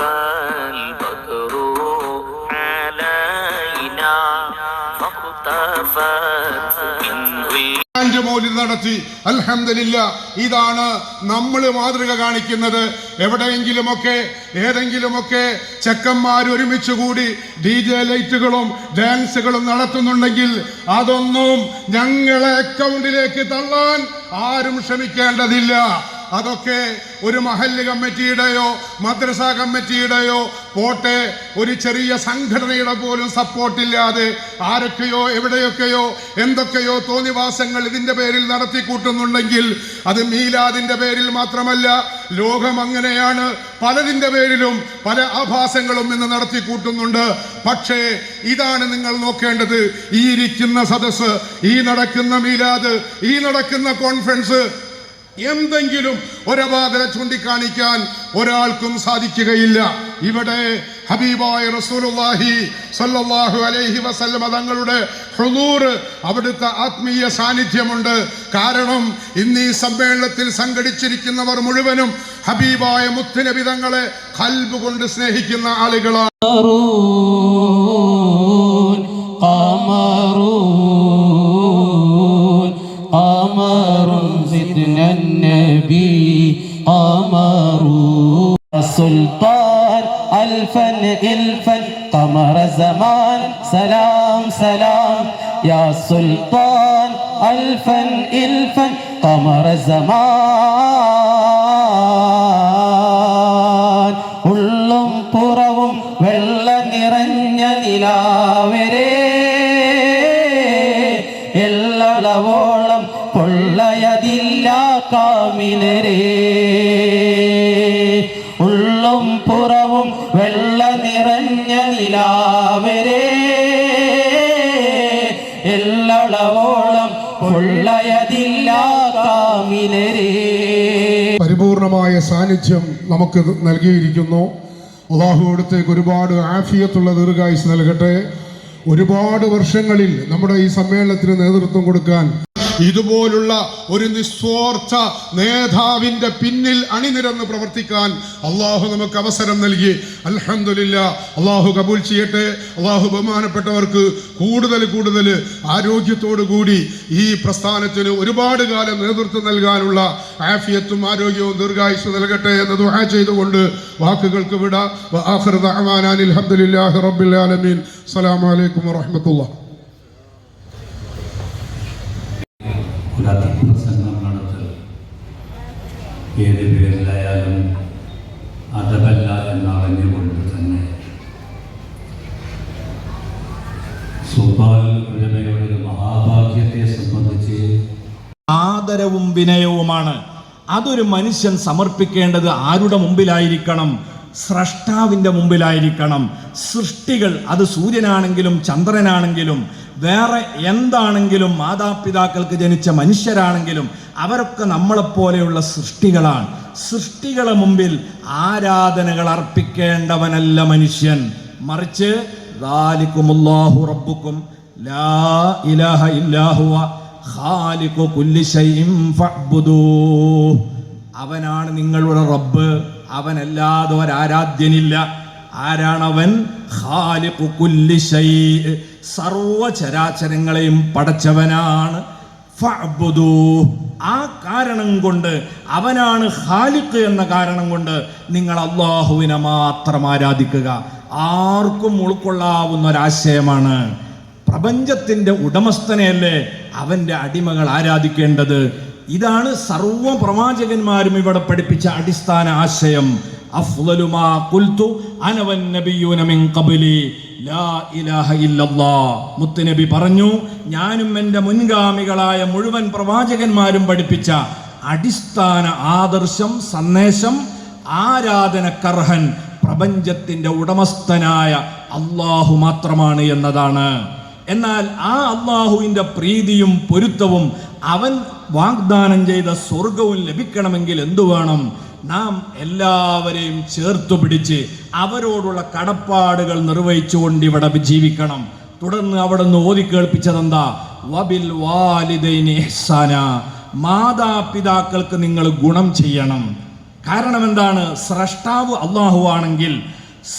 البدر علينا فاقتفت منه അഞ്ച് മൗലിദ് നടത്തി അൽഹംദുലില്ല ഇതാണ് നമ്മൾ മാതൃക കാണിക്കുന്നത് എവിടെയെങ്കിലുമൊക്കെ ഏതെങ്കിലുമൊക്കെ ചെക്കന്മാർ ഒരുമിച്ച് കൂടി ഡി ജെ ലൈറ്റുകളും ഡാൻസുകളും നടത്തുന്നുണ്ടെങ്കിൽ അതൊന്നും ഞങ്ങളെ അക്കൗണ്ടിലേക്ക് തള്ളാൻ ആരും ശ്രമിക്കേണ്ടതില്ല അതൊക്കെ ഒരു മഹല്ല് കമ്മിറ്റിയുടെയോ മദ്രസ കമ്മിറ്റിയുടെയോ പോട്ടെ ഒരു ചെറിയ സംഘടനയുടെ പോലും സപ്പോർട്ടില്ലാതെ ആരൊക്കെയോ എവിടെയൊക്കെയോ എന്തൊക്കെയോ തോന്നിവാസങ്ങൾ ഇതിന്റെ പേരിൽ നടത്തിക്കൂട്ടുന്നുണ്ടെങ്കിൽ അത് മീലാദിന്റെ പേരിൽ മാത്രമല്ല ലോകം അങ്ങനെയാണ്. പലതിന്റെ പേരിലും പല ആഭാസങ്ങളും ഇന്ന് നടത്തിക്കൂട്ടുന്നുണ്ട്. പക്ഷേ ഇതാണ് നിങ്ങൾ നോക്കേണ്ടത്. ഈ ഇരിക്കുന്ന സദസ്സ് ഈ നടക്കുന്ന മീലാദ് ഈ നടക്കുന്ന കോൺഫറൻസ് എന്തെങ്കിലും ഒരപാതര ചൂണ്ടിക്കാണിക്കാൻ ഒരാൾക്കും സാധിക്കുകയില്ല. ഇവിടെ ഹബീബായ റസൂലുള്ളാഹി സല്ലല്ലാഹു അലൈഹി വസല്ലമ തങ്ങളുടെ ഹുദൂർ അവിടുത്തെ ആത്മീയ സാന്നിധ്യമുണ്ട്. കാരണം ഇന്ന് ഈ സമ്മേളനത്തിൽ സംഘടിച്ചിരിക്കുന്നവർ മുഴുവനും ഹബീബായ മുത്തുനബി തങ്ങളെ കൽബ് കൊണ്ട് സ്നേഹിക്കുന്ന ആളുകളാണ്. زدنا النبي قمرون السلطان ألفا إلفا قمر زمان سلام سلام يا سلطان ألفا إلفا قمر زمان ഉള്ളും പുറവും വെള്ള നിറഞ്ഞ നിലാവരെ. എല്ലളവോളം പരിപൂർണമായ സാന്നിധ്യം നമുക്ക് നൽകിയിരിക്കുന്നു. അള്ളാഹു അടുത്തേക്ക് ഒരുപാട് ആഫിയത്തുള്ള ദീർഘായുസ് നൽകട്ടെ. ഒരുപാട് വർഷങ്ങളിൽ നമ്മുടെ ഈ സമ്മേളനത്തിന് നേതൃത്വം കൊടുക്കാൻ ഇതുപോലുള്ള ഒരു നിസ്വാർത്ഥ നേതാവിന്റെ പിന്നിൽ അണിനിരന്ന് പ്രവർത്തിക്കാൻ അള്ളാഹു നമുക്ക് അവസരം നൽകി. അലഹമില്ല അള്ളാഹു കബൂൽ ചെയ്യട്ടെ. അള്ളാഹു ബഹുമാനപ്പെട്ടവർക്ക് കൂടുതൽ കൂടുതൽ ആരോഗ്യത്തോടു കൂടി ഈ പ്രസ്ഥാനത്തിന് ഒരുപാട് കാലം നേതൃത്വം നൽകാനുള്ള ആഫിയത്തും ആരോഗ്യവും ദീർഘായുസ് നൽകട്ടെ എന്ന് ദുആ ചെയ്തുകൊണ്ട് വാക്കുകൾക്ക് വിട. അൽഹംദുലില്ലാഹി റബ്ബിൽ ആലമീൻ. അസ്സലാമു അലൈക്കും ഒരു പ്രസംഗം നടത്തൽ ഏത് പേരിലായാലും അതല്ല എന്നറിഞ്ഞുകൊണ്ട് തന്നെ സുബാൽ ഒരു മഹാഭാഗ്യത്തെ സംബന്ധിച്ച് ആദരവും വിനയവുമാണ്. അതൊരു മനുഷ്യൻ സമർപ്പിക്കേണ്ടത് ആരുടെ മുമ്പിലായിരിക്കണം? സ്രഷ്ടാവിന്റെ മുമ്പിലായിരിക്കണം. സൃഷ്ടികൾ അത് സൂര്യനാണെങ്കിലും ചന്ദ്രനാണെങ്കിലും വേറെ എന്താണെങ്കിലും മാതാപിതാക്കൾക്ക് ജനിച്ച മനുഷ്യരാണെങ്കിലും അവരൊക്കെ നമ്മളെപ്പോലെയുള്ള സൃഷ്ടികളാണ്. സൃഷ്ടികളെ മുമ്പിൽ ആരാധനകൾ അർപ്പിക്കേണ്ടവനല്ല മനുഷ്യൻ. മറിച്ച് അവനാണ് നിങ്ങളുടെ റബ്ബ്. അവനല്ലാതെ ഒരാരാധ്യനില്ല. ആരാണവൻ? ഖാലിഖു കുല്ലി ശൈഇ സർവചരാചരങ്ങളെയും പടച്ചവനാണ്. ആ കാരണം കൊണ്ട് അവനാണ് ഹാലിക്ക് എന്ന കാരണം കൊണ്ട് നിങ്ങൾ അള്ളാഹുവിനെ മാത്രം ആരാധിക്കുക. ആർക്കും ഉൾക്കൊള്ളാവുന്ന ഒരാശയമാണ്. പ്രപഞ്ചത്തിന്റെ ഉടമസ്ഥനെയല്ലേ അവന്റെ അടിമകൾ ആരാധിക്കേണ്ടത്? ഇതാണ് സർവ പ്രവാചകന്മാരും ഇവിടെ പഠിപ്പിച്ച അടിസ്ഥാന ആശയം. അഫ്ളലു കുൽത്തു ഖുൽതു അന വന്നബിയ്യൂന മുത്തുനബി പറഞ്ഞു ഞാനും എന്റെ മുൻഗാമികളായ മുഴുവൻ പ്രവാചകന്മാരും പഠിപ്പിച്ച അടിസ്ഥാന ആദർശം സന്ദേശം ആരാധന കർഹൻ പ്രപഞ്ചത്തിന്റെ ഉടമസ്ഥനായ അള്ളാഹു മാത്രമാണ് എന്നതാണ്. എന്നാൽ ആ അള്ളാഹുവിന്റെ പ്രീതിയും പൊരുത്തവും അവൻ വാഗ്ദാനം ചെയ്ത സ്വർഗവും ലഭിക്കണമെങ്കിൽ എന്തു വേണം? നാം എല്ലാവരെയും ചേർത്തു പിടിച്ച് അവരോടുള്ള കടപ്പാടുകൾ നിർവഹിച്ചുകൊണ്ട് ഇവിടെ ജീവിക്കണം. തുടർന്ന് അവിടെ നിന്ന് ഓതി കേൾപ്പിച്ചതെന്താ? വബിൽ വാലിദൈനി മാതാപിതാക്കൾക്ക് നിങ്ങൾ ഗുണം ചെയ്യണം. കാരണം എന്താണ് സ്രഷ്ടാവ് അള്ളാഹു ആണെങ്കിൽ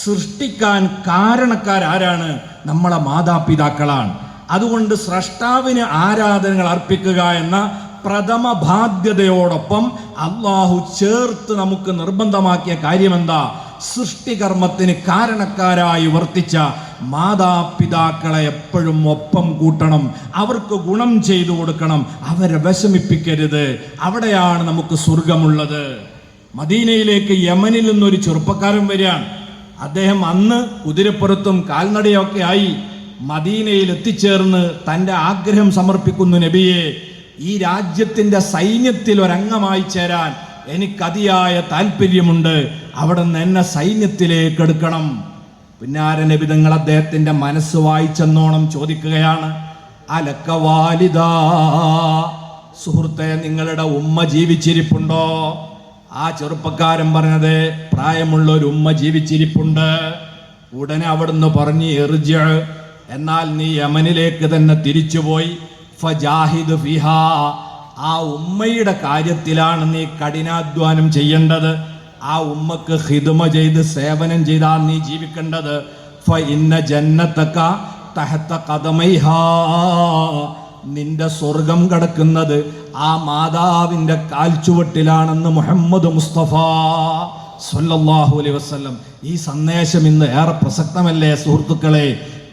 സൃഷ്ടിക്കാൻ കാരണക്കാരാരാണ് നമ്മളെ മാതാപിതാക്കളാണ്. അതുകൊണ്ട് സ്രഷ്ടാവിന് ആരാധനകൾ അർപ്പിക്കുക എന്ന പ്രഥമ ബാധ്യതയോടൊപ്പം അള്ളാഹു ചേർത്ത് നമുക്ക് നിർബന്ധമാക്കിയ കാര്യമെന്താ? സൃഷ്ടികർമ്മത്തിന് കാരണക്കാരായി വർത്തിച്ച മാതാപിതാക്കളെ എപ്പോഴും ഒപ്പം കൂട്ടണം. അവർക്ക് ഗുണം ചെയ്തു കൊടുക്കണം. അവരെ വിഷമിപ്പിക്കരുത്. അവിടെയാണ് നമുക്ക് സ്വർഗമുള്ളത്. മദീനയിലേക്ക് യമനിൽ നിന്നൊരു ചെറുപ്പക്കാരൻ വരികയാണ്. അദ്ദേഹം അന്ന് കുതിരപ്പുറത്തും കാൽനടയൊക്കെ ആയി മദീനയിൽ എത്തിച്ചേർന്ന് തന്റെ ആഗ്രഹം സമർപ്പിക്കുന്നു നബിയെ. ഈ രാജ്യത്തിന്റെ സൈന്യത്തിൽ ഒരംഗമായി ചേരാൻ എനിക്ക് അതിയായ താല്പര്യമുണ്ട് അവിടെ നിന്ന് എന്നെ സൈന്യത്തിലേക്ക് എടുക്കണം. പിന്നാര നബിതങ്ങൾ അദ്ദേഹത്തിന്റെ മനസ്സ് വായിച്ചെന്നോണം ചോദിക്കുകയാണ്. അലക്ക വാലിദാ സുഹൃത്തെ നിങ്ങളുടെ ഉമ്മ ജീവിച്ചിരിപ്പുണ്ടോ? ആ ചെറുപ്പക്കാരൻ പറഞ്ഞത് പ്രായമുള്ള ഒരു ഉമ്മ ജീവിച്ചിരിപ്പുണ്ട്. ഉടനെ അവിടുന്ന് പറഞ്ഞു എറിജ്. എന്നാൽ നീ യമനിലേക്ക് തന്നെ തിരിച്ചുപോയി. ഫജാഹിദ് ഫിഹ. ആ ഉമ്മയുടെ കാര്യത്തിലാണ് നീ കഠിനാധ്വാനം ചെയ്യേണ്ടത്. ആ ഉമ്മക്ക് ഹിതുമ ചെയ്ത് സേവനം ചെയ്താൽ നീ ജീവിക്കേണ്ടത്. ഫ ഇന്ന ജന്നത്തക്ക തഹത്ത കഥമൈഹാ നിന്റെ സ്വർഗം കടക്കുന്നത് ആ മാതാവിന്റെ കാൽച്ചുവട്ടിലാണെന്ന് മുഹമ്മദ് മുസ്തഫ സല്ലല്ലാഹു അലൈഹി വസല്ലം. ഈ സന്ദേശം ഇന്ന് ഏറെ പ്രസക്തമല്ലേ സുഹൃത്തുക്കളെ?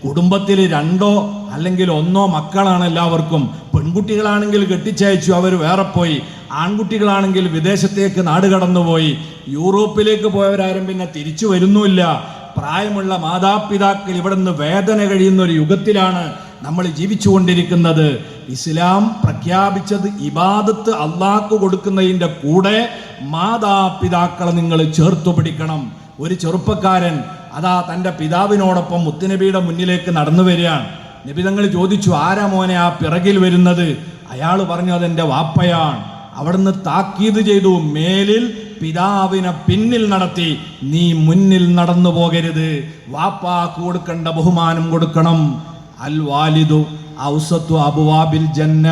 കുടുംബത്തിൽ രണ്ടോ അല്ലെങ്കിൽ ഒന്നോ മക്കളാണ് എല്ലാവർക്കും. പെൺകുട്ടികളാണെങ്കിൽ കെട്ടിച്ചയച്ചു അവർ വേറെ പോയി. ആൺകുട്ടികളാണെങ്കിൽ വിദേശത്തേക്ക് നാട് കടന്നുപോയി. യൂറോപ്പിലേക്ക് പോയവരാരും പിന്നെ തിരിച്ചു വരുന്നുമില്ല. പ്രായമുള്ള മാതാപിതാക്കൾ ഇവിടെ നിന്ന് വേദന കഴിയുന്ന ഒരു യുഗത്തിലാണ് നമ്മൾ ജീവിച്ചുകൊണ്ടിരിക്കുന്നത്. ഇസ്ലാം പ്രഖ്യാപിച്ചത് ഇബാദത്ത് അള്ളാഹ്ക്ക് കൊടുക്കുന്നതിന്റെ കൂടെ മാതാപിതാക്കളെ നിങ്ങൾ ചേർത്തു പിടിക്കണം. ഒരു ചെറുപ്പക്കാരൻ അതാ തന്റെ പിതാവിനോടൊപ്പം മുത്തുനബിയുടെ മുന്നിലേക്ക് നടന്നു വരികയാണ്. നബിതങ്ങൾ ചോദിച്ചു ആരാ മോനെ ആ പിറകിൽ വരുന്നത്? അയാൾ പറഞ്ഞു അതെന്റെ വാപ്പയാണ്. അവിടുന്ന് താക്കീത് ചെയ്തു മേലിൽ പിതാവിനെ പിന്നിൽ നടത്തി. നീ മുന്നിൽ നടന്നു പോകരുത്. വാപ്പാക്ക് കൊടുക്കേണ്ട ബഹുമാനം കൊടുക്കണം. അൽ വാലിദു ഔസത്തു അബുവാബിൽ ജന്ന.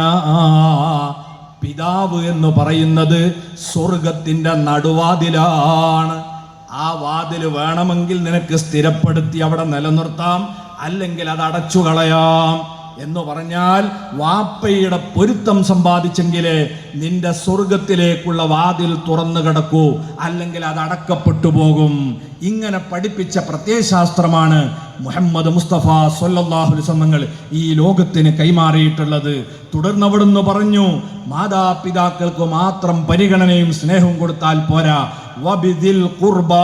പിതാവ് എന്ന് പറയുന്നത് സ്വർഗത്തിന്റെ നടുവാതിലാണ്. ആ വാതിൽ വേണമെങ്കിൽ നിനക്ക് സ്ഥിരപ്പെടുത്തി അവിടെ നിലനിർത്താം. അല്ലെങ്കിൽ അത് അടച്ചു കളയാം എന്ന് പറഞ്ഞാൽ വാപ്പയുടെ പൊരുത്തം സമ്പാദിച്ചെങ്കിലേ നിന്റെ സ്വർഗത്തിലേക്കുള്ള വാതിൽ തുറന്നു കിടക്കൂ അല്ലെങ്കിൽ അത് അടക്കപ്പെട്ടു പോകും. ഇങ്ങനെ പഠിപ്പിച്ച പ്രത്യയശാസ്ത്രമാണ് മുഹമ്മദ് മുസ്തഫ സൊല്ലാഹു സംഘങ്ങൾ ഈ ലോകത്തിന് കൈമാറിയിട്ടുള്ളത്. തുടർന്ന് അവിടുന്ന് പറഞ്ഞു മാതാപിതാക്കൾക്ക് മാത്രം പരിഗണനയും സ്നേഹവും കൊടുത്താൽ പോരാ വബിദിൽ കുർബ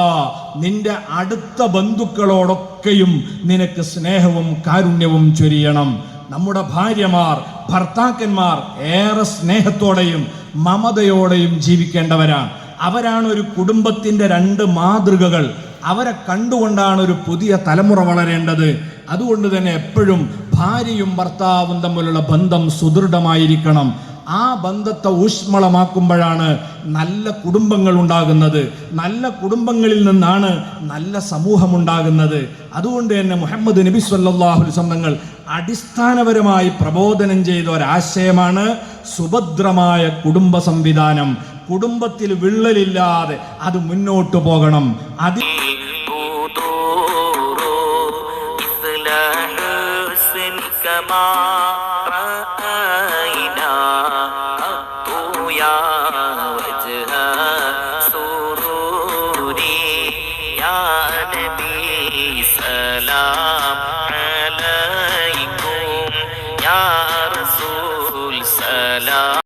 നിന്റെ അടുത്ത ബന്ധുക്കളോടൊക്കെയും നിനക്ക് സ്നേഹവും കാരുണ്യവും ചൊരിയണം. നമ്മുടെ ഭാര്യമാർ ഭർത്താക്കന്മാർ ഏറെ സ്നേഹത്തോടെയും മമതയോടെയും ജീവിക്കേണ്ടവരാണ്. അവരാണ് ഒരു കുടുംബത്തിന്റെ രണ്ട് മാതൃകകൾ. അവരെ കണ്ടുകൊണ്ടാണ് ഒരു പുതിയ തലമുറ വളരേണ്ടത്. അതുകൊണ്ട് തന്നെ എപ്പോഴും ഭാര്യയും ഭർത്താവും തമ്മിലുള്ള ബന്ധം സുദൃഢമായിരിക്കണം. ആ ബന്ധത്തെ ഊഷ്മളമാക്കുമ്പോഴാണ് നല്ല കുടുംബങ്ങൾ ഉണ്ടാകുന്നത് നല്ല കുടുംബങ്ങളിൽ നിന്നാണ് നല്ല സമൂഹം ഉണ്ടാകുന്നത് അതുകൊണ്ട് തന്നെ മുഹമ്മദ് നബി സല്ലാഹുൽ സംഘങ്ങൾ അടിസ്ഥാനപരമായി പ്രബോധനം ചെയ്ത ഒരാശയമാണ് സുഭദ്രമായ കുടുംബ സംവിധാനം കുടുംബത്തിൽ വിള്ളലില്ലാതെ അത് മുന്നോട്ട് പോകണം അതിൽ بدور إصلاح حسن كما